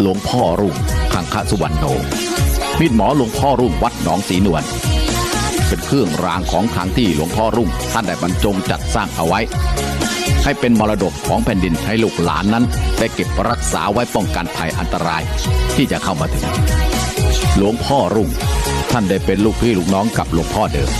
หลวงพ่อรุ่งขังคสุวรรณโนมีดหมอหลวงพ่อรุ่งวัดหนองศรีนวลเป็นเครื่องรางของขลังที่หลวงพ่อรุ่งท่านได้บรรจงจัดสร้างเอาไว้ ให้เป็นมรดกของแผ่นดินให้ลูกหลานนั้น ได้เก็บรักษาไว้ป้องกันภัยอันตรายที่จะเข้ามาถึง หลวงพ่อรุ่งท่านได้เป็นลูกพี่ลูกน้องกับหลวงพ่อเดิม